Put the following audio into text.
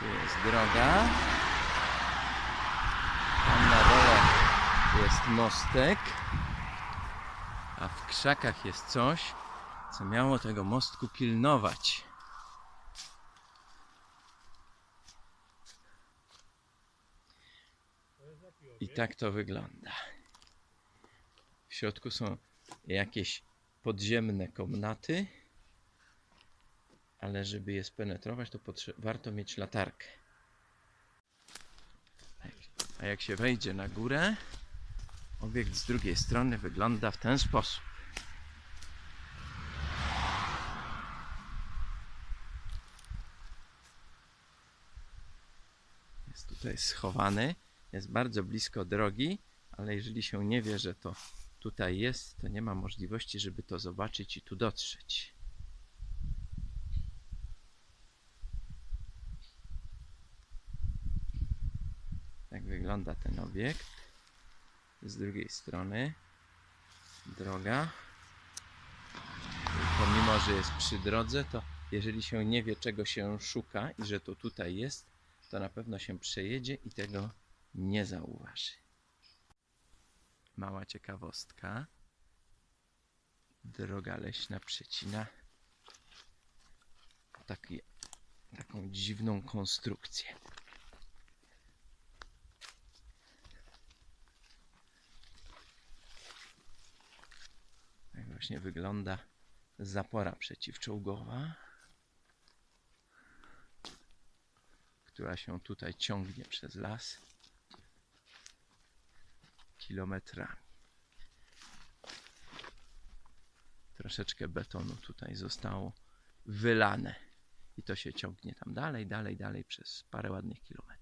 Tu jest droga. Tam na dole jest mostek. A w krzakach jest coś, co miało tego mostku pilnować. I tak to wygląda. W środku są jakieś podziemne komnaty, ale żeby je spenetrować, to warto mieć latarkę. A jak się wejdzie na górę, obiekt z drugiej strony wygląda w ten sposób. Jest tutaj schowany, jest bardzo blisko drogi, ale jeżeli się nie wie, że to tutaj jest, to nie ma możliwości, żeby to zobaczyć i tu dotrzeć. Wygląda ten obiekt. Z drugiej strony droga. Pomimo, że jest przy drodze, to jeżeli się nie wie, czego się szuka i że to tutaj jest, to na pewno się przejedzie i tego nie zauważy. Mała ciekawostka. Droga leśna przecina taki, taką dziwną konstrukcję. Tak właśnie wygląda zapora przeciwczołgowa, która się tutaj ciągnie przez las kilometrami. Troszeczkę betonu tutaj zostało wylane i to się ciągnie tam dalej, dalej, dalej przez parę ładnych kilometrów.